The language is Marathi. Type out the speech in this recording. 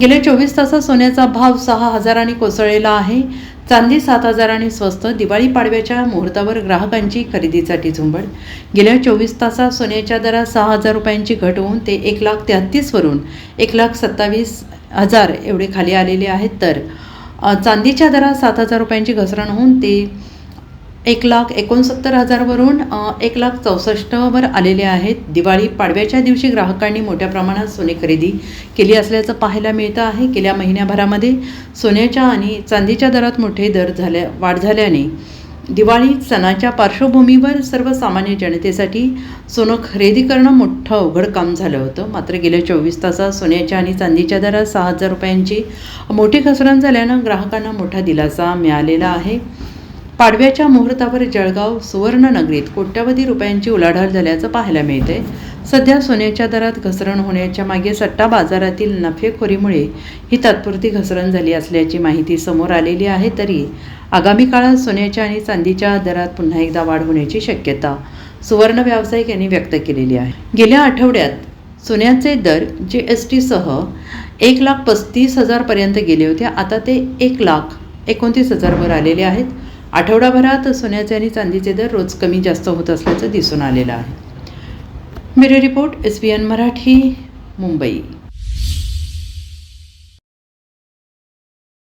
गेल्या चोवीस तासात सोन्याचा भाव सहा हजारांनी कोसळलेला आहे. चांदी सात हजारांनी स्वस्त दिवाळी पाडव्याच्या मुहूर्तावर ग्राहकांची खरेदीसाठी झुंबड. गेल्या चोवीस तासात सोन्याच्या दरात सहा हजार रुपयांची घट होऊन ते एक लाख तेहतीसवरून एक लाख सत्तावीस हजार एवढे खाली आलेले आहेत. तर चांदीच्या दरात सात हजार रुपयांची घसरण होऊन ते एक लाख एकोणसत्तर हजारवरून एक लाख चौसष्टवर आलेले आहेत. दिवाळी पाडव्याच्या दिवशी ग्राहकांनी मोठ्या प्रमाणात सोने खरेदी केली असल्याचं पाहायला मिळतं आहे. गेल्या महिन्याभरामध्ये सोन्याच्या आणि चांदीच्या दरात मोठे दर झाल्या वाढ झाल्याने दिवाळी सणाच्या पार्श्वभूमीवर सर्वसामान्य जनतेसाठी सोनं खरेदी करणं मोठं अवघड काम झालं होतं. मात्र गेल्या चोवीस तासात सोन्याच्या आणि चांदीच्या दरात सहा हजार रुपयांची मोठी घसरण झाल्यानं ग्राहकांना मोठा दिलासा मिळालेला आहे. पाडव्याच्या मुहूर्तावर जळगाव सुवर्णनगरीत कोट्यवधी रुपयांची उलाढाल झाल्याचं पाहायला मिळते सध्या सोन्याच्या दरात घसरण होण्याच्या मागे सट्टा बाजारातील नफेखोरीमुळे ही तात्पुरती घसरण झाली असल्याची माहिती समोर आलेली आहे तरी आगामी काळात सोन्याच्या आणि चांदीच्या दरात पुन्हा एकदा वाढ होण्याची शक्यता सुवर्ण व्यावसायिक यांनी व्यक्त केलेली आहे. गेल्या आठवड्यात सोन्याचे दर जी एस टीसह एक लाख पस्तीस हजारपर्यंत गेले होते. आता ते एक लाख एकोणतीस हजारवर आलेले आहेत. आठवडाभरात सोन्याचे आणि चांदीचे दर रोज कमी जास्त होत असल्याचं दिसून आलेलं आहे. Bureau report S B N Marathi Mumbai.